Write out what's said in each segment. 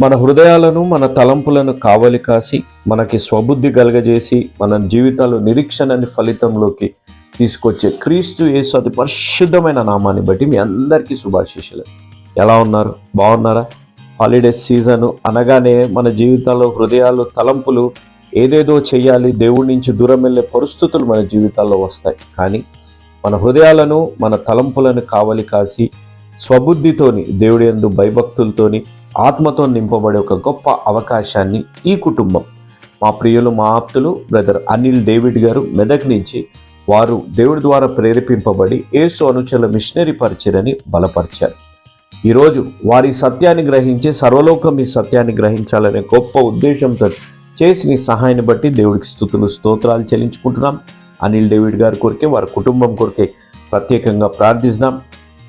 మన హృదయాలను మన తలంపులను కావలి కాసి మనకి స్వబుద్ధి కలగజేసి మన జీవితాలు నిరీక్షణని ఫలితంలోకి తీసుకొచ్చే క్రీస్తు యేసు అతి పరిశుద్ధమైన నామాన్ని బట్టి మీ అందరికీ శుభాశీషులు ఎలా ఉన్నారు? బాగున్నారా? హాలిడేస్ సీజన్ అనగానే మన జీవితాల్లో హృదయాలు తలంపులు ఏదేదో చేయాలి దేవుడి నుంచి దూరం వెళ్ళే పరిస్థితులు మన జీవితాల్లో వస్తాయి. కానీ మన హృదయాలను మన తలంపులను కావలి కాసి స్వబుద్ధితోని దేవుడి ఎందు భయభక్తులతోని ఆత్మతో నింపబడే ఒక గొప్ప అవకాశాన్ని ఈ కుటుంబం మా ప్రియులు మా ఆప్తులు బ్రదర్ అనిల్ డేవిడ్ గారు మెదక్ నుంచి వారు దేవుడి ద్వారా ప్రేరేపింపబడి ఏసు అనుచల మిషనరీ పరిచయని బలపరిచారు. ఈరోజు వారి సత్యాన్ని గ్రహించి సర్వలోకం ఈ సత్యాన్ని గ్రహించాలనే గొప్ప ఉద్దేశంతో చేసిన సహాయాన్ని బట్టి దేవుడికి స్థుతులు స్తోత్రాలు చెల్లించుకుంటున్నాం. అనిల్ డేవిడ్ గారి కొరికే వారి కుటుంబం కొరికే ప్రత్యేకంగా ప్రార్థిస్తున్నాం.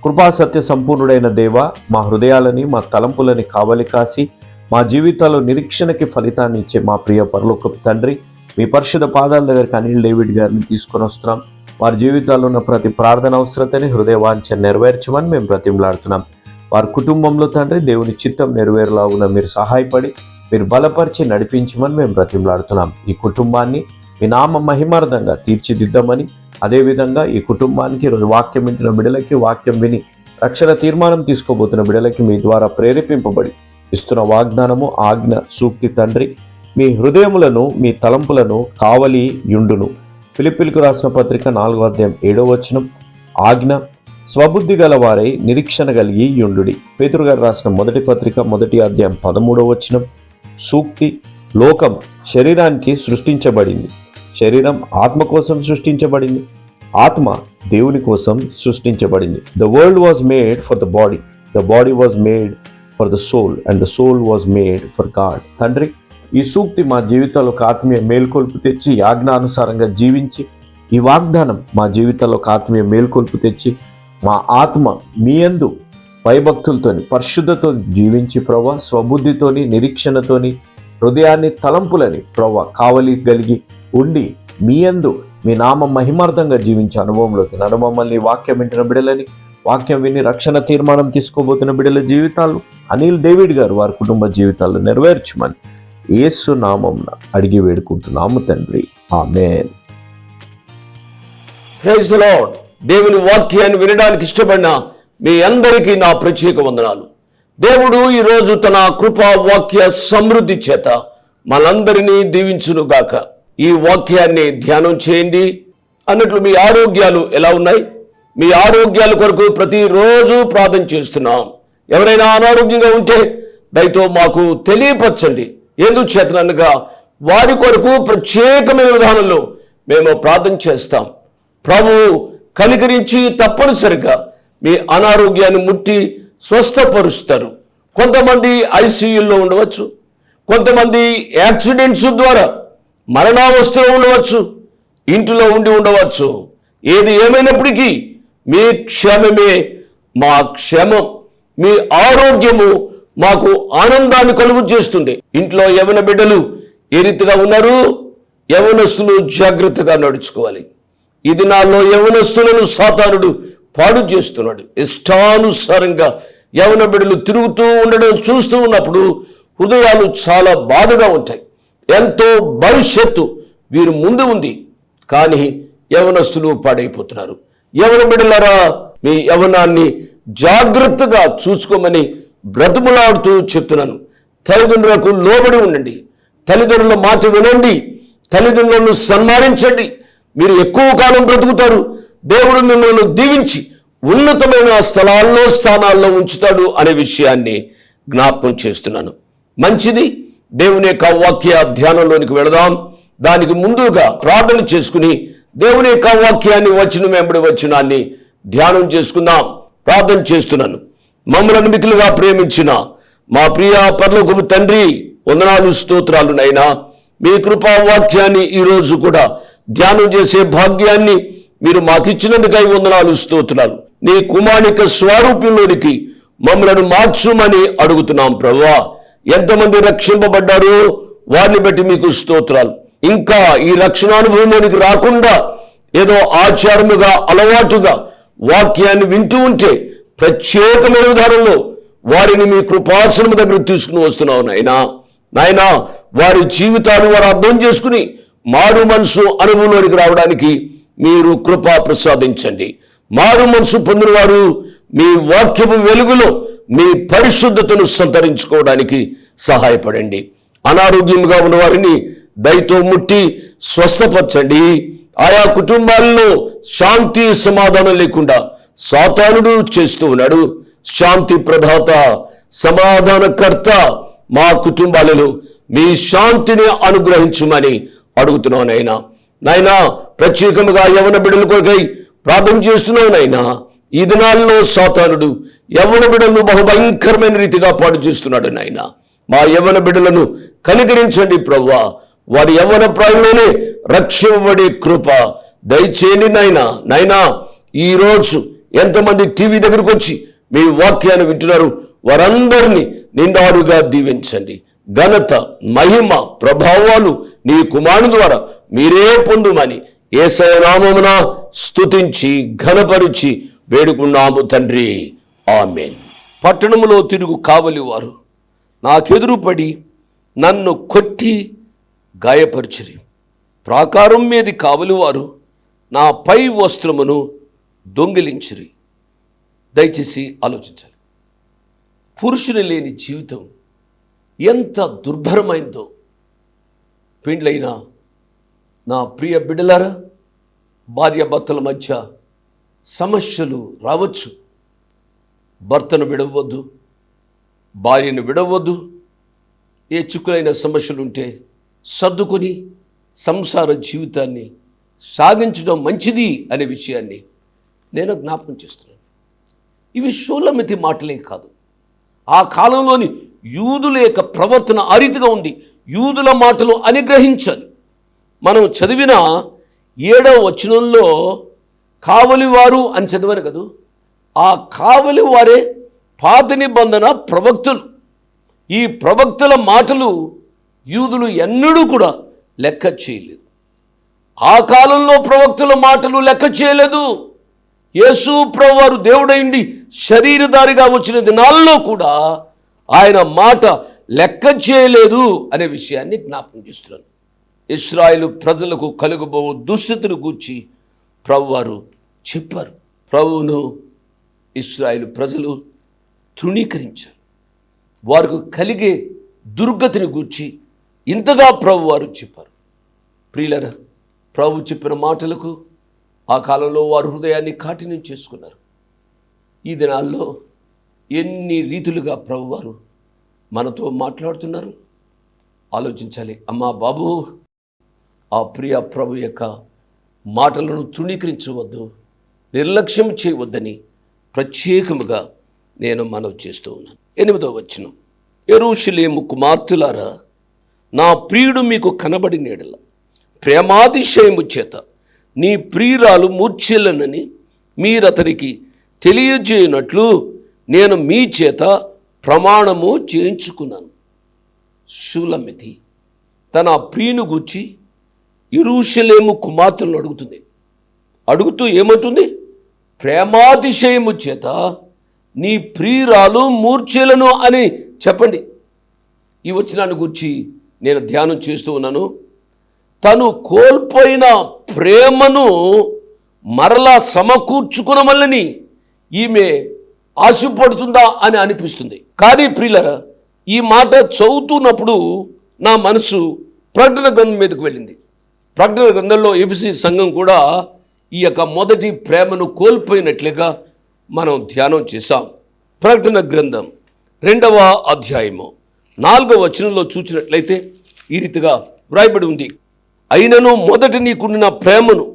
కృపా సత్య సంపూర్ణుడైన దేవ మా హృదయాలని మా తలంపులని కావలి కాసి మా జీవితాల్లో నిరీక్షణకి ఫలితాన్ని ఇచ్చే మా ప్రియ పరలోక తండ్రి మీ పరిశుద్ధ పాదాల దగ్గరికి అనిల్ డేవిడ్ గారిని తీసుకొని వస్తున్నాం. వారి జీవితాల్లో ఉన్న ప్రతి ప్రార్థన అవసరతని హృదయవాంఛ నెరవేర్చమని మేము బ్రతిమలాడుతున్నాం. వారి కుటుంబంలో తండ్రి దేవుని చిత్తం నెరవేరులాగున మీరు సహాయపడి మీరు బలపరిచి నడిపించమని మేము బ్రతిమలాడుతున్నాం. ఈ కుటుంబాన్ని మీ నామ మహిమార్థంగా తీర్చిదిద్దామని అదేవిధంగా ఈ కుటుంబానికి ఈరోజు వాక్యం ఇచ్చిన బిడలకి వాక్యం విని రక్షణ తీర్మానం తీసుకోబోతున్న బిడలకి మీ ద్వారా ప్రేరేపింపబడి ఇస్తున్న వాగ్దానము ఆజ్ఞ సూక్తి తండ్రి మీ హృదయములను మీ తలంపులను కావలి యుండును. ఫిలిపిలకు రాసిన పత్రిక నాలుగో అధ్యాయం ఏడో వచనం ఆజ్ఞ స్వబుద్ధి గల వారై నిరీక్షణ కలిగి యుండుడి. పేతురు గారు రాసిన మొదటి పత్రిక మొదటి అధ్యాయం పదమూడో వచనం సూక్తి లోకం శరీరానికి సృష్టించబడింది. శరీరం ఆత్మ కోసం సృష్టించబడింది. ఆత్మ దేవుని కోసం సృష్టించబడింది. The world was made for the body the body was made for the soul and the soul was made for God తండ్రి ఈ సూక్తి మా జీవితంలో ఒక ఆత్మీయ మేల్కొల్పు తెచ్చి యాజ్ఞానుసారంగా జీవించి ఈ వాగ్దానం మా జీవితంలో ఒక ఆత్మీయ మేల్కొల్పు తెచ్చి మా ఆత్మ మీ అందు భయభక్తులతోని పరిశుద్ధతో జీవించి ప్రభా స్వబుద్ధితోని నిరీక్షణతోని హృదయాన్ని తలంపులని ప్రభా కావలి కలిగి ఉండి మీ యందు మీ నామ మహిమార్థంగా జీవించే అనుభవంలోకి నడు మమ్మల్ని వాక్యం వింటున్న బిడలని వాక్యం విని రక్షణ తీర్మానం తీసుకోబోతున్న బిడల జీవితాలు అనిల్ డేవిడ్ గారు వారి కుటుంబ జీవితాలు నెరవేర్చమని ఏసు నామం అడిగి వేడుకుంటున్నాము తండ్రి. ఆమెన్. దేవుని వాక్యాన్ని వినడానికి ఇష్టపడిన మీ అందరికీ నా ప్రత్యేక వందనాలు. దేవుడు ఈరోజు తన కృపా వాక్య సమృద్ధి చేత మనందరినీ దీవించునుగాక. ఈ వాక్యాన్ని ధ్యానం చేయండి. అన్నట్లు మీ ఆరోగ్యాలు ఎలా ఉన్నాయి? మీ ఆరోగ్యాల కొరకు ప్రతిరోజు ప్రార్థన చేస్తున్నాం. ఎవరైనా అనారోగ్యంగా ఉంటే దయతో మాకు తెలియపరచండి. ఎందుకు చేతనగా వారి కొరకు ప్రత్యేకమైన విధానంలో మేము ప్రార్థన చేస్తాం. ప్రభు కనికరించి తప్పనిసరిగా మీ అనారోగ్యాన్ని ముట్టి స్వస్థపరుస్తారు. కొంతమంది ఐసీయూలో ఉండవచ్చు. కొంతమంది యాక్సిడెంట్స్ ద్వారా మరణావస్థలో ఉండవచ్చు ఇంటిలో ఉండి ఉండవచ్చు. ఏది ఏమైనప్పటికీ మీ క్షేమమే మా క్షేమం మీ ఆరోగ్యము మాకు ఆనందాన్ని కలుగు చేస్తుంది. ఇంట్లో యవన బిడ్డలు ఏ రీతిగా ఉన్నారు? యవనస్తులు జాగ్రత్తగా నడుచుకోవాలి. ఇది నాలో యవనస్తులను సాతానుడు పాడు చేస్తున్నాడు. ఇష్టానుసారంగా యవన బిడ్డలు తిరుగుతూ ఉండడం చూస్తూ ఉన్నప్పుడు హృదయాలు చాలా బాధగా ఉంటాయి. ఎంతో భవిష్యత్తు వీరు ముందు ఉంది. కానీ యవనస్తులు పాడైపోతున్నారు. యవన బిడ్డలారా? మీ యవనాన్ని జాగ్రత్తగా చూసుకోమని బ్రతుములాడుతూ చెప్తున్నాను. తల్లిదండ్రులకు లోబడి ఉండండి. తల్లిదండ్రుల మాట వినండి. తల్లిదండ్రులను సన్మానించండి. మీరు ఎక్కువ కాలం బ్రతుకుతారు. దేవుడు మిమ్మల్ని దీవించి ఉన్నతమైన స్థలాల్లో స్థానాల్లో ఉంచుతాడు అనే విషయాన్ని జ్ఞాపకం చేస్తున్నాను. మంచిది దేవుని యొక్క వాక్య ధ్యానంలోనికి వెళదాం. దానికి ముందుగా ప్రార్థన చేసుకుని దేవుని యొక్క వాక్యాన్ని వచ్చిన వెంబడి వచ్చినాన్ని ధ్యానం చేసుకుందాం. ప్రార్థన చేస్తున్నాను. మమ్మలను మిక్కులుగా ప్రేమించిన మా ప్రియ పర్లోకపు తండ్రి వందనాలు స్తోత్రాలు నైనా మీ కృపా వాక్యాన్ని ఈరోజు కూడా ధ్యానం చేసే భాగ్యాన్ని మీరు మాకిచ్చినందుకై వందనాలు స్తోత్రాలు. నీ కుమారిక స్వరూపంలోనికి మమ్మలను మార్చుమని అడుగుతున్నాం ప్రభువా. ఎంతమంది రక్షింపబడ్డారు వారిని బట్టి మీకు స్తోత్రాలు. ఇంకా ఈ రక్షణానుభవంలోనికి రాకుండా ఏదో ఆచారముగా అలవాటుగా వాక్యాన్ని వింటూ ఉంటే ప్రత్యేకమైన విధానంలో వారిని మీ కృపాసనము దగ్గర తీసుకుని వస్తున్నావు నాయనా. నాయనా వారి జీవితాలు వారు అర్థం చేసుకుని మారు మనసు అనుభవంలోనికి రావడానికి మీరు కృప ప్రసాదించండి. మారు మనసు పొందిన వారు మీ వాక్యపు వెలుగులో మీ పరిశుద్ధతను సంతరించుకోవడానికి సహాయపడండి. అనారోగ్యంగా ఉన్న వారిని దయతో ముట్టి స్వస్థపరచండి. ఆయా కుటుంబాల్లో శాంతి సమాధానం లేకుండా సాతానుడు చేస్తూ ఉన్నాడు. శాంతి ప్రదాత సమాధానకర్త మా కుటుంబాలలో మీ శాంతిని అనుగ్రహించమని అడుగుతున్నాను నాయన. నాయనా ప్రత్యేకంగా యవన బిడ్డల కొరకై ప్రార్థన చేస్తున్నావు నాయనా. ఈ దినాల్లో సాతానుడు యవన బిడ్డలను బహుభయంకరమైన రీతిగా పాడు చేస్తున్నాడు నాయనా. మా యవన బిడ్డలను కనికరించండి ప్రవ్వా. వారి యవన ప్రాయంలోనే రక్షింపబడే కృప దయచేయండి నాయన. నాయనా ఈరోజు ఎంతమంది టీవీ దగ్గరకు వచ్చి మీ వాక్యాన్ని వింటున్నారు వారందరినీ నిండారుగా దీవించండి. ఘనత మహిమ ప్రభావాలు నీ కుమారుని ద్వారా మీరే పొందుమని ఏసయ నామమున స్తుతించి ఘనపరిచి వేడుకున్నాము తండ్రి. ఆమెన్. పట్టణములో తిరుగు కావలివారు నాకెదురుపడి నన్ను కొట్టి గాయపరిచిరి. ప్రాకారం మీది కావలివారు నా పై వస్త్రమును దొంగిలించిరి. దయచేసి ఆలోచించాలి. పురుషుని లేని జీవితం ఎంత దుర్భరమైందో. పెండ్లైన నా ప్రియ బిడ్డలారా భార్యాభర్తల మధ్య సమస్యలు రావచ్చు. భర్తను విడవద్దు భార్యను విడవద్దు. ఏ చిక్కులైన సమస్యలు ఉంటే సర్దుకొని సంసార జీవితాన్ని సాగించడం మంచిది అనే విషయాన్ని నేను జ్ఞాపకం చేస్తున్నాను. ఇవి షూలమితి మాటలే కాదు. ఆ కాలంలోని యూదుల యొక్క ప్రవర్తన ఆ రీతిగా ఉంది. యూదుల మాటలు అనుగ్రహించాలి. మనం చదివిన ఏడవ వచనంలో కావలివారు అని చదివాను కదూ. ఆ కావలి వారే పాత నిబంధన ప్రవక్తులు. ఈ ప్రవక్తుల మాటలు యూదులు ఎన్నడూ కూడా లెక్క చేయలేదు. ఆ కాలంలో ప్రవక్తుల మాటలు లెక్క చేయలేదు. యేసు ప్రభువారు దేవుడైండి శరీరధారిగా వచ్చిన దినాల్లో కూడా ఆయన మాట లెక్క చేయలేదు అనే విషయాన్ని జ్ఞాపకం చేస్తున్నాను. ఇస్రాయేలు ప్రజలకు కలుగుబో దుస్థితిని గూర్చి ప్రభువారు చెప్పారు. ప్రభువును ఇస్రాయిల్ ప్రజలు తృణీకరించారు. వారికి కలిగే దుర్గతిని గూర్చి ఇంతగా ప్రభువారు చెప్పారు. ప్రియులరా ప్రభు చెప్పిన మాటలకు ఆ కాలంలో వారు హృదయాన్ని కాఠిన్యం చేసుకున్నారు. ఈ దినాల్లో ఎన్ని రీతులుగా ప్రభువారు మనతో మాట్లాడుతున్నారు? ఆలోచించాలి. అమ్మా బాబు ఆ ప్రియ ప్రభు యొక్క మాటలను తృణీకరించవద్దు. నిర్లక్ష్యం చేయవద్దని ప్రత్యేకముగా నేను మనవి చేస్తూ ఉన్నాను. ఎనిమిదో వచనం. ఎరుషులేము కుమార్తెలారా నా ప్రియుడు మీకు కనబడి నీడల. ప్రేమాతిశయము చేత నీ ప్రియురాలు మూర్ఛిల్లనని మీరతనికి తెలియజేయనట్లు నేను మీ చేత ప్రమాణము చేయించుకున్నాను. శూలమితి తన ప్రియుని గూర్చి ఇరుషలేము కుమార్తెలను అడుగుతుంది. అడుగుతూ ఏమంటుంది? ప్రేమాతిశయము చేత నీ ప్రియురాలు మూర్ఛలను అని చెప్పండి. ఈ వచనాన్ని గురించి నేను ధ్యానం చేస్తూ ఉన్నాను. తను కోల్పోయిన ప్రేమను మరలా సమకూర్చుకునమల్లని ఈమె ఆశపడుతుందా అని అనిపిస్తుంది. కానీ ప్రియులరా ఈ మాట చదువుతున్నప్పుడు నా మనసు ప్రకటన గ్రంథం మీదకు వెళ్ళింది. ప్రకటన గ్రంథంలో ఎఫ్సి సంఘం కూడా ఈ యొక్క మొదటి ప్రేమను కోల్పోయినట్లుగా మనం ధ్యానం చేశాం. ప్రకటన గ్రంథం రెండవ అధ్యాయము. నాలుగవ వచనంలో చూసినట్లయితే ఈ రీతిగా వ్రాయబడి ఉంది. అయినను మొదట నీకుండిన ప్రేమను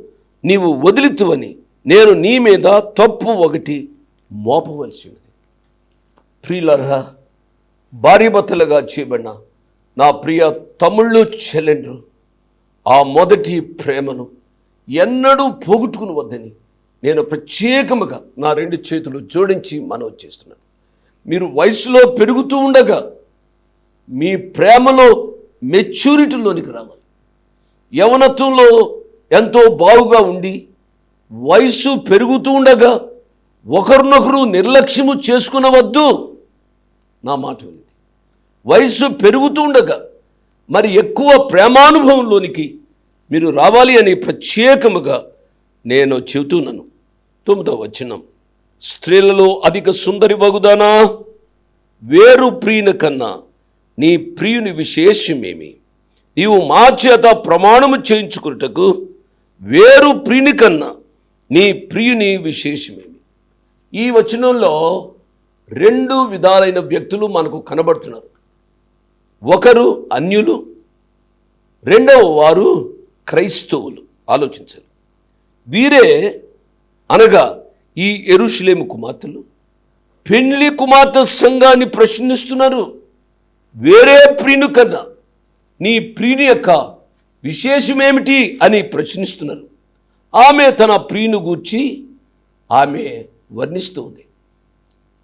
నీవు వదిలితువని నేను నీ మీద తప్పు ఒకటి మోపవలసినది ప్రియులరా భార్యభర్తలుగా చేయబడిన నా ప్రియ తమ్ముళ్ళు చెల్లెండ్రు ఆ మొదటి ప్రేమను ఎన్నడూ పోగొట్టుకుని వద్దని నేను ప్రత్యేకముగా నా రెండు చేతులు జోడించి మనవి చేస్తున్నాను. మీరు వయసులో పెరుగుతూ ఉండగా మీ ప్రేమలో మెచ్యూరిటీలోనికి రావాలి. యవనత్వంలో ఎంతో బావుగా ఉండి వయసు పెరుగుతూ ఉండగా ఒకరినొకరు నిర్లక్ష్యము చేసుకునవద్దు నా మాట వినండి. వయసు పెరుగుతూ ఉండగా మరి ఎక్కువ ప్రేమానుభవంలోనికి మీరు రావాలి అని ప్రత్యేకముగా నేను చెబుతున్నాను. తొమ్మిదో వచనం. స్త్రీలలో అధిక సుందరి వగుదానా? వేరు ప్రియుని కన్నా నీ ప్రియుని విశేషమేమి? నీవు మా చేత ప్రమాణము చేయించుకున్నటకు వేరు ప్రియుని కన్నా నీ ప్రియుని విశేషమేమి? ఈ వచనంలో రెండు విధాలైన వ్యక్తులు మనకు కనబడుతున్నారు. ఒకరు అన్యులు రెండవ వారు క్రైస్తవులు ఆలోచించాలి. వీరే అనగా ఈ ఎరుషులేము కుమార్తెలు పెండ్లి కుమార్తె సంఘాన్ని ప్రశ్నిస్తున్నారు. వేరే ప్రియుని కన్నా నీ ప్రియుని యొక్క విశేషమేమిటి అని ప్రశ్నిస్తున్నారు. ఆమె తన ప్రియుని గూర్చి ఆమె వర్ణిస్తుంది.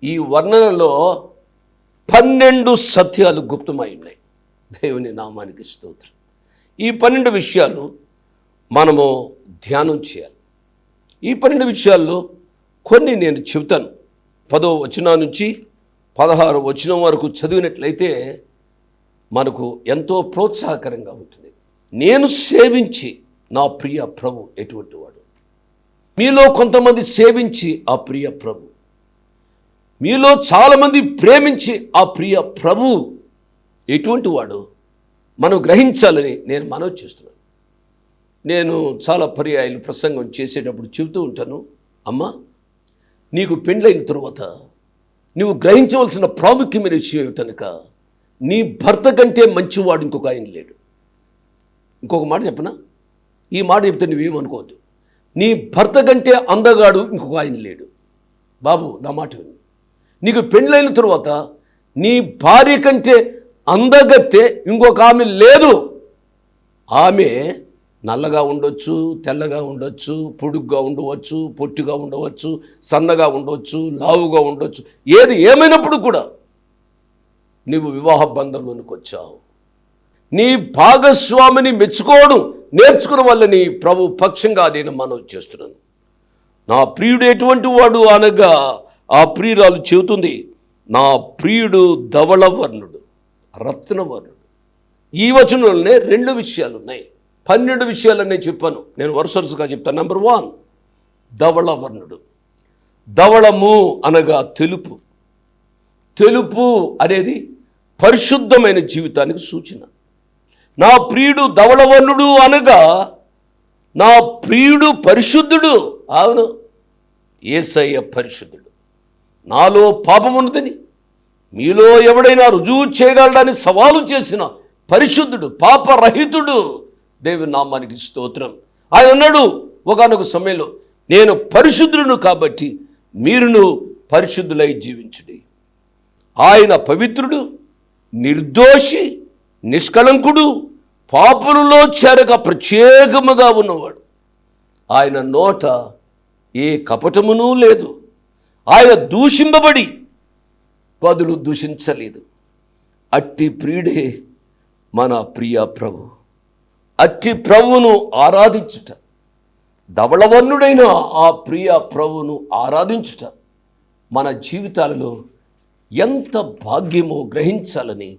ఈ వర్ణనలో పన్నెండు సత్యాలు గుప్తమై ఉన్నాయి. దేవుని నామానికి స్తోత్రం. ఈ పన్నెండు విషయాలు మనము ధ్యానం చేయాలి. ఈ పన్నెండు విషయాల్లో కొన్ని నేను చెబుతాను. పదో వచనం నుంచి పదహారు వచనం వరకు చదివినట్లయితే మనకు ఎంతో ప్రోత్సాహకరంగా ఉంటుంది. నేను సేవించి నా ప్రియ ప్రభు ఎటువంటి వాడు? మీలో కొంతమంది సేవించి ఆ ప్రియ ప్రభు. మీలో చాలామంది ప్రేమించి ఆ ప్రియ ప్రభు ఎటువంటి వాడు? మనం గ్రహించాలని నేను మనవి చేస్తున్నాను. నేను చాలా పర్యాయాలు ప్రసంగం చేసేటప్పుడు చెబుతూ ఉంటాను అమ్మా నీకు పెండ్లైన తరువాత నువ్వు గ్రహించవలసిన ప్రాముఖ్యమైన విషయం ఏమిటనక నీ భర్త కంటే మంచివాడు ఇంకొక ఆయన లేడు. ఇంకొక మాట చెప్పనా? ఈ మాట చెప్తే నువ్వేమనుకోవద్దు. నీ భర్త కంటే అందగాడు ఇంకొక ఆయన లేడు. బాబు నా మాట విను. నీకు పెళ్ళైన తరువాత నీ భార్య కంటే అందగత్తే ఇంకొక ఆమె లేదు. ఆమె నల్లగా ఉండొచ్చు తెల్లగా ఉండొచ్చు పొడుగ్గా ఉండవచ్చు పొట్టిగా ఉండవచ్చు సన్నగా ఉండవచ్చు లావుగా ఉండొచ్చు ఏది ఏమైనప్పుడు కూడా నీవు వివాహ బంధంలోనికి వచ్చావు. నీ భాగస్వామిని మెచ్చుకోవడం నేర్చుకున్న వాళ్ళని ప్రభు పక్షంగా నేను మనవి చేస్తున్నాను. నా ప్రియుడు ఎటువంటి వాడు అనగా ఆ ప్రియురాలు చెబుతుంది నా ప్రియుడు ధవళవర్ణుడు. రత్నవర్ణుడు ఈ వచనంలోనే రెండు విషయాలు ఉన్నాయి పన్నెండు విషయాలనే చెప్పాను. నేను వరుస వరుసగా చెప్తాను. Number one ధవళవర్ణుడు. ధవళము అనగా తెలుపు. తెలుపు అనేది పరిశుద్ధమైన జీవితానికి సూచన. నా ప్రియుడు ధవళవర్ణుడు అనగా నా ప్రియుడు పరిశుద్ధుడు. అవును. ఏసయ్య పరిశుద్ధుడు. నాలో పాపం ఉన్నదని మీలో ఎవడైనా రుజువు చేయగలడని సవాలు చేసిన పరిశుద్ధుడు పాపరహితుడు దేవుని నామానికి స్తోత్రం. ఆయన అన్నాడు ఒకనొక సమయంలో నేను పరిశుద్ధుడును కాబట్టి మీరును పరిశుద్ధులై జీవించుడి. ఆయన పవిత్రుడు నిర్దోషి నిష్కళంకుడు పాపులలో చేరక ప్రత్యేకముగా ఉన్నవాడు. ఆయన నోట ఏ కపటమునూ లేదు. ఆయన దూషింపబడి బదులు దూషించలేదు. అట్టి ప్రియుడే మన ప్రియ ప్రభు. అట్టి ప్రభువును ఆరాధించుట. ధవళవర్ణుడైన ఆ ప్రియ ప్రభువును ఆరాధించుట మన జీవితాలలో ఎంత భాగ్యమో గ్రహించాలని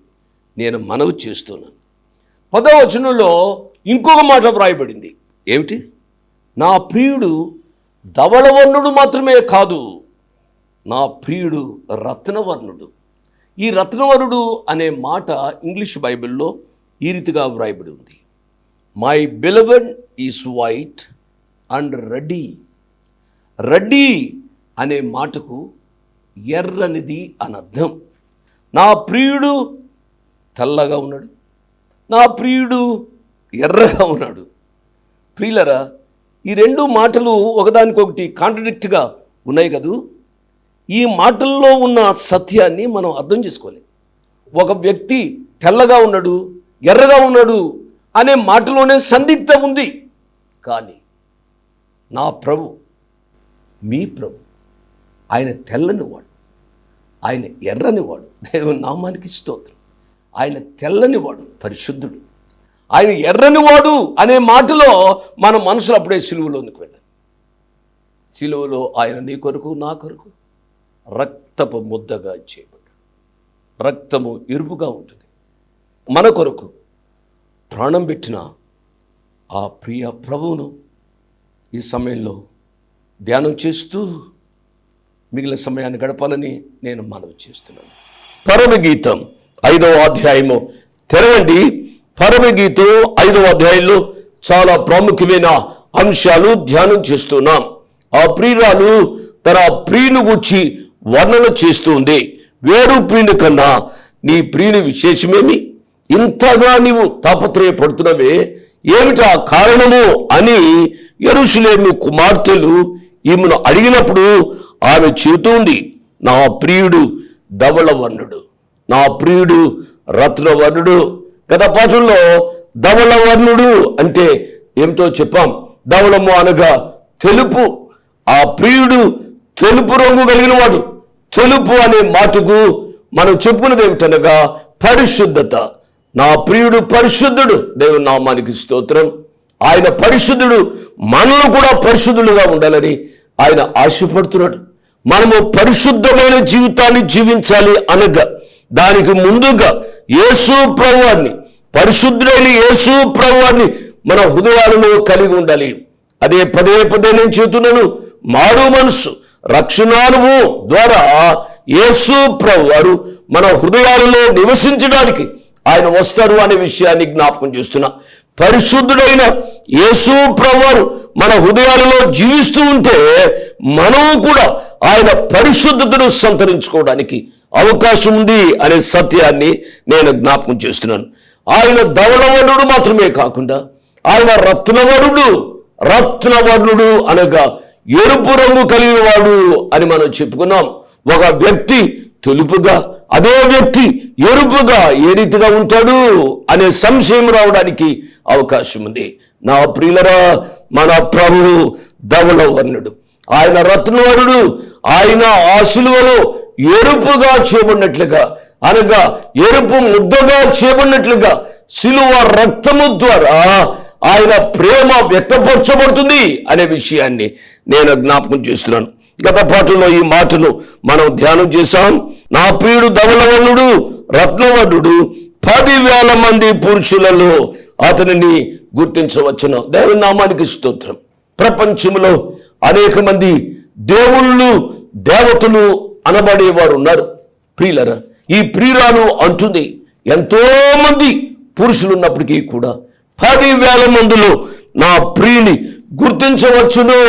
నేను మనవి చేస్తున్నాను. పదవచనంలో ఇంకొక మాట వ్రాయబడింది. ఏమిటి? నా ప్రియుడు ధవళవర్ణుడు మాత్రమే కాదు నా ప్రియుడు రత్నవర్ణుడు. ఈ రత్నవరుడు అనే మాట ఇంగ్లీష్ బైబిల్లో ఈ రీతిగా వ్రాయబడి ఉంది. My beloved is white and ready ruddy అనే మాటకు ఎర్రనిది అని అర్థం నా ప్రియుడు తెల్లగా ఉన్నాడు. నా ప్రియుడు ఎర్రగా ఉన్నాడు. ప్రియులరా ఈ రెండు మాటలు ఒకదానికొకటి కాంట్రడిక్ట్గా ఉన్నాయి కదూ? ఈ మాటల్లో ఉన్న సత్యాన్ని మనం అర్థం చేసుకోవాలి. ఒక వ్యక్తి తెల్లగా ఉన్నాడు ఎర్రగా ఉన్నాడు అనే మాటలోనే సందిగ్ధ ఉంది. కానీ నా ప్రభు మీ ప్రభు ఆయన తెల్లని వాడు. ఆయన ఎర్రని వాడు. దేవుని నామానికి స్తోత్రం. ఆయన తెల్లని వాడు పరిశుద్ధుడు. ఆయన ఎర్రని వాడు అనే మాటలో మన మనసులు అప్పుడే సిలువలోనికి వెళ్ళాలి. సిలువలో ఆయన నీ కొరకు నా కొరకు. రక్తపు ముద్దగా చేయబడ్డాడు. రక్తము ఇరుపుగా ఉంటుంది. మన కొరకు ప్రాణం పెట్టిన ఆ ప్రియ ప్రభువును ఈ సమయంలో ధ్యానం చేస్తూ మిగిలిన సమయాన్ని గడపాలని నేను మనవి చేస్తున్నాను. పరమగీతం ఐదవ అధ్యాయము తెరవండి. పరమగీతం ఐదవ అధ్యాయంలో చాలా ప్రాముఖ్యమైన అంశాలు ధ్యానం చేస్తున్నాం. ఆ ప్రియురాలు తన ప్రియుని గుచ్చి వర్ణన చేస్తుంది వేరు ప్రియుని కన్నా నీ ప్రియుని విశేషమేమి? ఇంతగా నీవు తాపత్రయపడుతున్నవే. ఏమిటా కారణము అని ఎరుషులేము కుమార్తెలు ఈమెను అడిగినప్పుడు ఆమె చెబుతుంది నా ప్రియుడు ధవళవర్ణుడు నా ప్రియుడు రత్నవర్ణుడు. గత పాఠంలో ధవళవర్ణుడు అంటే ఏమిటో చెప్పాం. ధవళము అనగా తెలుపు. ఆ ప్రియుడు తెలుపు రంగు కలిగిన వాడు తెలుపు అనే మాటకు మనం చెప్పుకున్నది ఏమిటనగా పరిశుద్ధత. నా ప్రియుడు పరిశుద్ధుడు. దేవుని నామానికి స్తోత్రం. ఆయన పరిశుద్ధుడు. మనలో కూడా పరిశుద్ధులుగా ఉండాలని ఆయన ఆశపడుతున్నాడు. మనము పరిశుద్ధమైన జీవితాన్ని జీవించాలి అనగా దానికి ముందుగా యేసు ప్రభువాన్ని పరిశుద్ధుడైన యేసు ప్రభువాన్ని మన హృదయాలలో కలిగి ఉండాలి. అదే పదే పదే నేను చెబుతున్నాను మారు మనసు. రక్షణానుభవం ద్వారా యేసు ప్రభు వారు మన హృదయాలలో నివసించడానికి ఆయన వస్తారు అనే విషయాన్ని జ్ఞాపకం చేస్తున్నా. పరిశుద్ధుడైన యేసు ప్రభువారు మన హృదయాలలో జీవిస్తూ ఉంటే మనము కూడా ఆయన పరిశుద్ధతను సంతరించుకోవడానికి అవకాశం ఉంది అనే సత్యాన్ని నేను జ్ఞాపకం చేస్తున్నాను. ఆయన ధవళవరుడు మాత్రమే కాకుండా ఆయన రత్నవరుడు రత్నవర్ణుడు అనగా ఎరుపు రంగు కలిగిన వాడు అని మనం చెప్పుకున్నాం. ఒక వ్యక్తి తెలుపుగా అదే వ్యక్తి ఎరుపుగా ఏ రీతిగా ఉంటాడు అనే సంశయం రావడానికి అవకాశం ఉంది. నా ప్రియులరా మన ప్రభువు ధవల వర్ణుడు. ఆయన రత్నవరుడు ఆయన ఆ శిలువలో ఎరుపుగా చేయబడినట్లుగా అనగా ఎరుపు ముద్దగా చేయబడినట్లుగా శిలువ రక్తము ద్వారా ఆయన ప్రేమ వ్యక్తపరచబడుతుంది అనే విషయాన్ని నేను జ్ఞాపకం చేస్తున్నాను. గత పాటలో ఈ మాటను మనం ధ్యానం చేశాం. నా ప్రియుడు ధవలవర్ణుడు రత్నవర్ణుడు పదివేల మంది పురుషులలో అతనిని గుర్తించవచ్చును. దేవుని నామానికి స్తోత్రం. ప్రపంచంలో అనేక మంది దేవుళ్ళు దేవతలు అనబడేవారు ఉన్నారు. ప్రియులరా ఈ ప్రియురాలు అంటుంది ఎంతోమంది పురుషులు ఉన్నప్పటికీ కూడా పదివేల మందిలో నా ప్రియుని గుర్తించవచ్చును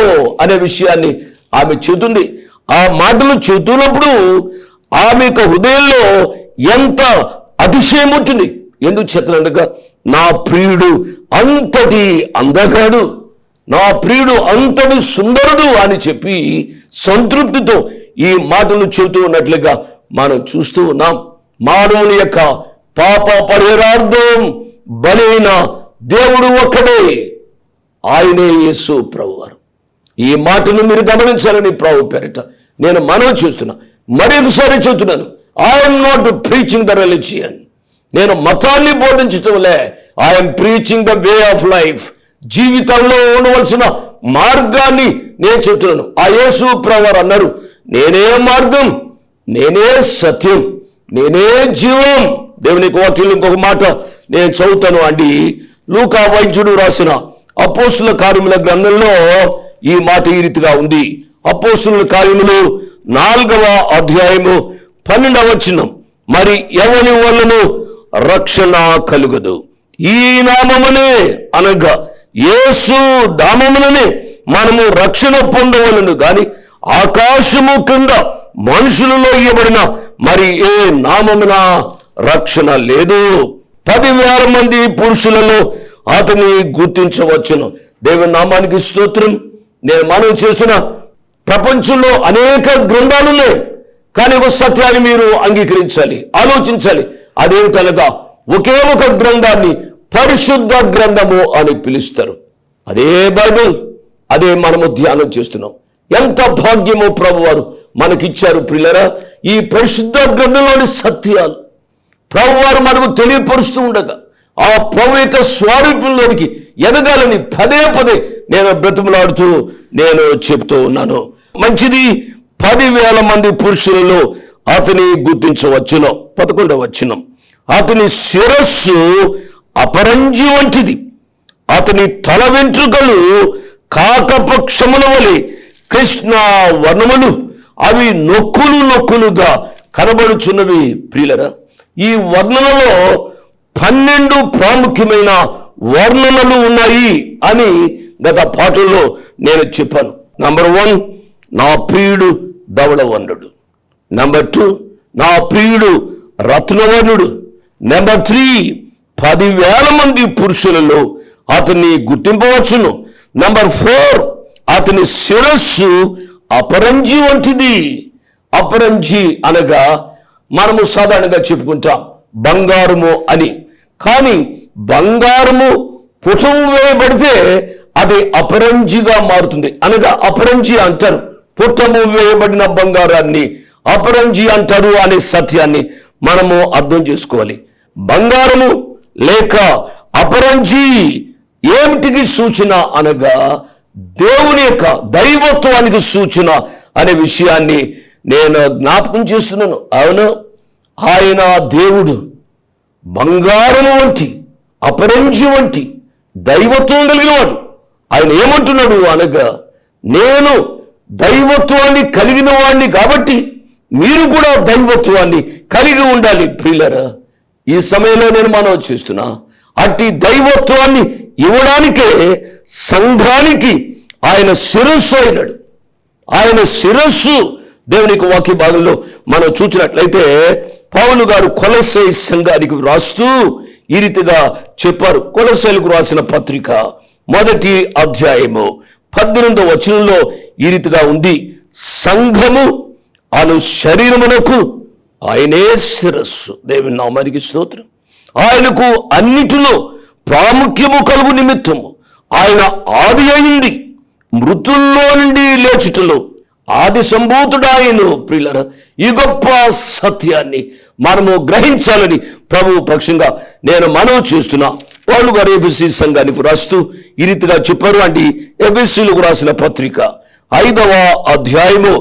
అనే విషయాన్ని ఆమె చెబుతుంది ఆ మాటలు చెబుతున్నప్పుడు ఆమె యొక్క హృదయంలో ఎంత అతిశయం ఉంటుంది. ఎందుకు చెప్తున్నాడుగా నా ప్రియుడు అంతటి అందగాడు నా ప్రియుడు అంతటి సుందరుడు అని చెప్పి సంతృప్తితో ఈ మాటలు చెబుతూ ఉన్నట్లుగా మనం చూస్తూ ఉన్నాం. మానవుని యొక్క పాప పరిహారార్థం బలైన దేవుడు ఒక్కడే. ఆయనే యేసు ప్రభువారు. ఈ మాటను మీరు గమనించాలని ప్రభు పేరిట నేను మనం చూస్తున్నా. మరొకసారి చెబుతున్నాను. I'm not preaching the religion నేను మతాన్ని బోధించటంలే I'm preaching the way of life జీవితంలో ఉండవలసిన మార్గాన్ని నేను చెప్తున్నాను ఆ యేసు ప్రవర్ అన్నారు నేనే మార్గం నేనే సత్యం నేనే జీవం. దేవునికి వాక్యం ఇంకొక మాట నేను చదువుతాను అండి. లూకా వైద్యుడు రాసిన అపోసుల కార్యముల గ్రంథంలో ఈ మాట ఈ రీతిగా ఉంది. అపోసుల కార్యములు నాలుగవ అధ్యాయము పన్నెండవ వచనం. మరి ఎవని వలన రక్షణ కలుగదు? ఈ నామమునే అనగా యేసు నామముననే మనము రక్షణ పొందవలను గాని ఆకాశము కింద మనుషులలో ఇవ్వబడిన మరి ఏ నామమున రక్షణ లేదు. పదివేల మంది పురుషులలో అతని గుర్తించవచ్చును. దేవుని నామానికి స్తోత్రం. నేను మనం చేస్తున్న ప్రపంచంలో అనేక గ్రంథాలు ఉన్నాయి. కానీ ఒక సత్యాన్ని మీరు అంగీకరించాలి ఆలోచించాలి. అదేమిటనగా ఒకే ఒక గ్రంథాన్ని పరిశుద్ధ గ్రంథము అని పిలుస్తారు. అదే బైబిల్ అదే మనము ధ్యానం చేస్తున్నాం. ఎంత భాగ్యమో ప్రభు వారు మనకిచ్చారు ప్రిల్లరా. ఈ పరిశుద్ధ గ్రంథంలోని సత్యాలు ప్రభు వారు మనకు తెలియపరుస్తూ ఉండగా ఆ ప్రభు యొక్క స్వరూపంలోనికి ఎదగాలని పదే పదే నేను బ్రతిమలాడుతూ నేను చెప్తూ ఉన్నాను. మంచిది పదివేల మంది పురుషులలో అతని గుర్తించవచ్చును పదకొండవ వచ్చినం అతని శిరస్సు అపరంజి వంటిది. అతని తల వెంట్రుకలు కాకపక్షముల వలె కృష్ణ వర్ణములు. అవి నొక్కులు నొక్కులుగా కనబడుచున్నవి ప్రియులరా. ఈ వర్ణనలో పన్నెండు ప్రాముఖ్యమైన వర్ణనలు ఉన్నాయి అని గత పాటల్లో నేను చెప్పాను. నంబర్ వన్ నా ప్రియుడు ధవళవర్ణుడు. నెంబర్ టూ నా ప్రియుడు రత్నవర్ణుడు. నెంబర్ త్రీ పదివేల మంది పురుషులలో అతన్ని గుర్తింపవచ్చును. నంబర్ ఫోర్ అతని శిరస్సు అపరంజి వంటిది. అపరంజి అనగా మనము సాధారణంగా చెప్పుకుంటాం బంగారము అని. కానీ బంగారము పుటము వేయబడితే అది అపరంజిగా మారుతుంది. అనగా అపరంజి అంటారు. పుట్టము వేయబడిన బంగారాన్ని అపరంజి అంటారు అనే సత్యాన్ని మనము అర్థం చేసుకోవాలి. బంగారము లేక అపరంజి ఏమిటికి సూచన అనగా దేవుని యొక్క దైవత్వానికి సూచన అనే విషయాన్ని నేను జ్ఞాపకం చేస్తున్నాను. అవును ఆయన దేవుడు. బంగారము వంటి అపరంజి వంటి దైవత్వం కలిగిన వాడు ఆయన ఏమంటున్నాడు అనగా నేను దైవత్వాన్ని కలిగిన వాడిని కాబట్టి మీరు కూడా దైవత్వాన్ని కలిగి ఉండాలి ప్రియులరా. ఈ సమయంలో నేను మనం చేస్తున్నా అట్టి దైవత్వాన్ని ఇవ్వడానికే సంఘానికి ఆయన శిరస్సు అయినాడు. ఆయన శిరస్సు దేవునికి వాక్య భాగంలో మనం చూసినట్లయితే పౌలు గారు కొలసై సంఘానికి వ్రాస్తూ ఈ రీతిగా చెప్పారు. కొలసైలకు రాసిన పత్రిక మొదటి అధ్యాయము పద్దెనిమిదో వచనంలో ఈ రీతిగా ఉంది. సంఘము అను శరీరమునకు ఆయనే శిరస్సు. దేవుని నామానికి స్తోత్రం. ఆయనకు అన్నిటిలో ప్రాముఖ్యము కలుగు నిమిత్తము. ఆయన ఆది అయింది. మృతుల్లో నుండి లేచుటలో ఆది సంభూతుడాయను ప్రియులర ఈ గొప్ప సత్యాన్ని మనము గ్రహించాలని ప్రభు పక్షంగా నేను మనవి చేస్తున్నా. వాళ్ళు గారు ఎబిసి సంఘానికి రాస్తూ ఈ రీతిగా చెప్పారు. అంటే ఎబిసిలకు రాసిన పత్రిక ఐదవ అధ్యాయము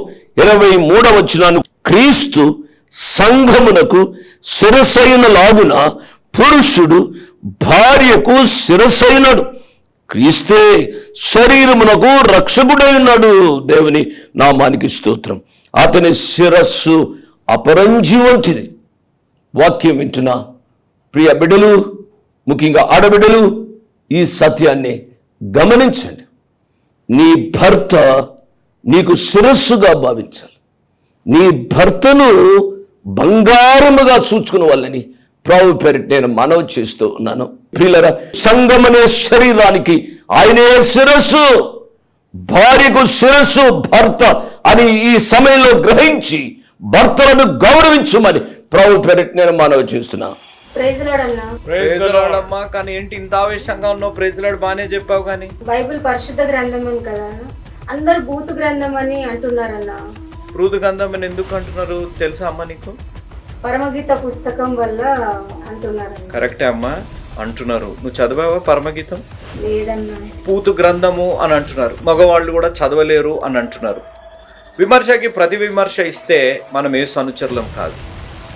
ఇరవై మూడవ వచ్చినాను క్రీస్తు సంఘమునకు శిరసైన లాగున పురుషుడు భార్యకు శిరసైనడు. క్రీస్తే శరీరమునకు రక్షకుడై ఉన్నాడు దేవుని నామానికి స్తోత్రం. అతని శిరస్సు అపరంజీవంటిది వాక్యం వింటున్నా ప్రియ బిడ్డలు ముఖ్యంగా ఆడబిడ్డలు ఈ సత్యాన్ని గమనించండి. నీ భర్త నీకు శిరస్సుగా భావించాలి. నీ భర్తను బంగారముగా చూచుకున్న వాళ్ళని ప్రభు పేరిట నేను మనవి చేస్తూ ఉన్నాను. ప్రియులరా సంగమనే శరీరానికి ఆయనే శిరస్సు భార్యకు శిరస్సు భర్త అని ఈ సమయంలో గ్రహించి భర్తలను గౌరవించమని ప్రభు పేరిట నేను మనవి చేస్తున్నా. ప్రైజ్ లార్డ్ అన్న. ప్రైజ్ లార్డ్ అమ్మా కానీ ఏంటి ఇంత ఆవేశంగా ఉన్నావు? ప్రైజ్ లార్డ్ బాగానే చెప్పావు కానీ. బైబిల్ పరిశుద్ధ గ్రంథం అని కదా? అందరు బూతు గ్రంథం అని అంటున్నారన్న. మృదు గంధం అని ఎందుకు అంటున్నారు? తెలుసా అమ్మా నీకు? పరమగీత పుస్తకం వల్ల అంటున్నారన్న కరెక్టే అమ్మా అంటున్నారు. నువ్వు చదివావా పరమగీతం? లేదన్న. పూతు గ్రంథము అని అంటున్నారు. మగవాళ్ళు కూడా చదవలేరు అని అంటున్నారు. విమర్శకి ప్రతి విమర్శ ఇస్తే మనం యేసు అనుచరులం కాదు.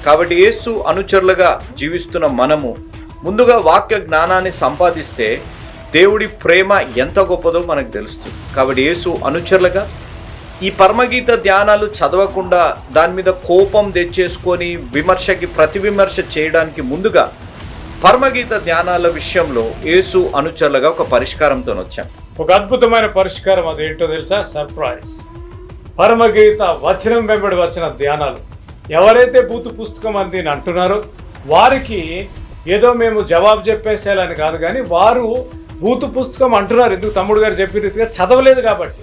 కాబట్టి యేసు అనుచరులుగా జీవిస్తున్న మనము ముందుగా వాక్య జ్ఞానాన్ని సంపాదిస్తే దేవుడి ప్రేమ ఎంత గొప్పదో మనకు తెలుస్తుంది. కాబట్టి యేసు అనుచరులుగా ఈ పరమగీత ధ్యానాలు చదవకుండా దాని మీద కోపం తెచ్చేసుకొని విమర్శకి ప్రతి విమర్శ చేయడానికి ముందుగా పరమగీత ధ్యానాల విషయంలో యేసు అనుచరులుగా ఒక పరిష్కారంతో వచ్చాం. ఒక అద్భుతమైన పరిష్కారం అది ఏంటో తెలుసా? సర్ప్రైజ్ పరమగీత వచనం వెంబడి వచ్చిన ధ్యానాలు. ఎవరైతే బూతు పుస్తకం అని అంటున్నారో వారికి ఏదో మేము జవాబు చెప్పేసేయాలని కాదు కానీ వారు బూతు పుస్తకం అంటున్నారు. ఎందుకు? తమ్ముడు గారు చెప్పిన రీతిగా చదవలేదు కాబట్టి.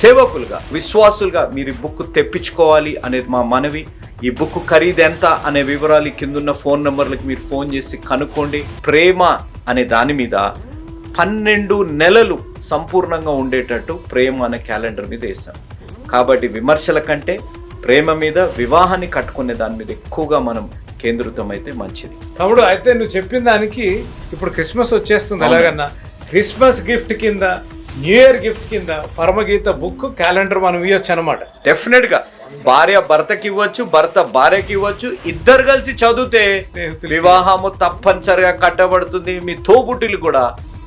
సేవకులుగా విశ్వాసులుగా మీరు ఈ బుక్ తెప్పించుకోవాలి అనేది మా మనవి. ఈ బుక్ ఖరీదు ఎంత అనే వివరాలు కిందున్న ఫోన్ నెంబర్లకు మీరు ఫోన్ చేసి కనుక్కోండి. ప్రేమ అనే దాని మీద పన్నెండు నెలలు సంపూర్ణంగా ఉండేటట్టు ప్రేమ అనే క్యాలెండర్ మీద వేసాం కాబట్టి విమర్శల కంటే ప్రేమ మీద వివాహాన్ని కట్టుకునే దాని మీద ఎక్కువగా మనం కేంద్రితం అయితే మంచిది. తమ్ముడు అయితే నువ్వు చెప్పిన దానికి ఇప్పుడు క్రిస్మస్ వచ్చేస్తుంది ఎలాగన్నా? క్రిస్మస్ గిఫ్ట్ కింద న్యూ ఇయర్ గిఫ్ట్ కింద పరమగీత బుక్ క్యాలెండర్ మనం ఇవ్వచ్చు అనమాట డెఫినెట్గా. భార్య భర్తకి ఇవ్వచ్చు భర్త భార్యకి ఇవ్వచ్చు ఇద్దరు కలిసి చదివితే. వివాహము తప్పనిసరిగా కట్టబడుతుంది. మీ తోబుట్టులు కూడా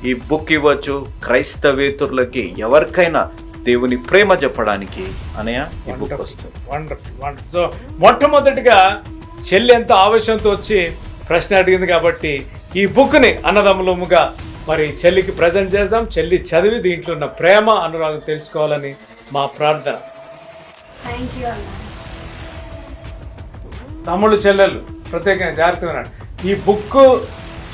ఈ బుక్ ఇవ్వచ్చు. క్రైస్తవేతుర్లకి ఎవరికైనా దేవుని ప్రేమ చెప్పడానికి అనయ ఈ బుక్ వస్తుంది. వండర్ఫుల్ వండర్ఫుల్ సో మొట్టమొదటిగా చెల్లి ఎంత ఆవేశంతో వచ్చి ప్రశ్న అడిగింది కాబట్టి ఈ బుక్ని అన్నదమ్ములముగా మరి చెల్లికి ప్రజెంట్ చేద్దాం. చెల్లి చదివి దీంట్లో ఉన్న ప్రేమ అనురాగం తెలుసుకోవాలని మా ప్రార్థన. తమ్ముళ్ళు చెల్లెళ్ళు ప్రత్యేకంగా జాగ్రత్తగా వినండి. ఈ బుక్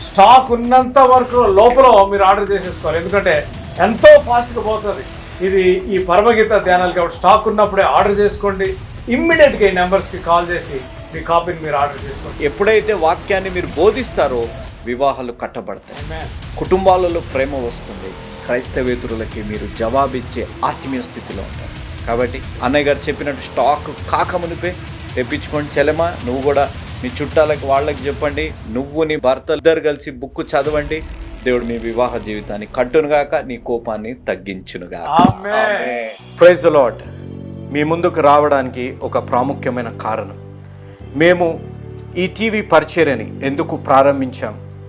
స్టాక్ ఉన్నంత వరకు లోపల మీరు ఆర్డర్ చేసేసుకోవాలి. ఎందుకంటే ఎంతో ఫాస్ట్గా పోతుంది. ఇది ఈ పరమగీత ధ్యానాలు కాబట్టి స్టాక్ ఉన్నప్పుడే ఆర్డర్ చేసుకోండి. ఇమ్మీడియట్గా ఈ నెంబర్స్కి కాల్ చేసి మీ కాపీని మీరు ఆర్డర్ చేసుకోండి. ఎప్పుడైతే వాక్యాన్ని మీరు బోధిస్తారో వివాహాలు కట్టబడతాయి. కుటుంబాలలో ప్రేమ వస్తుంది. క్రైస్తవేతురులకి మీరు జవాబిచ్చే ఆత్మీయ స్థితిలో ఉంటారు. కాబట్టి అన్నయ్య గారు చెప్పినట్టు స్టాక్ కాకమునిపే తెప్పించుకోండి. చెలమా నువ్వు కూడా మీ చుట్టాలకు వాళ్ళకి చెప్పండి. నువ్వు నీ భర్త ఇద్దరు కలిసి బుక్ చదవండి. దేవుడు మీ వివాహ జీవితాన్ని కట్టునుగాక నీ కోపాన్ని తగ్గించునుగాక. Amen. ప్రైజ్ ద లాడ్ మీ ముందుకు రావడానికి ఒక ప్రాముఖ్యమైన కారణం. మేము ఈ టీవీ పరిచర్యని ఎందుకు ప్రారంభించాం?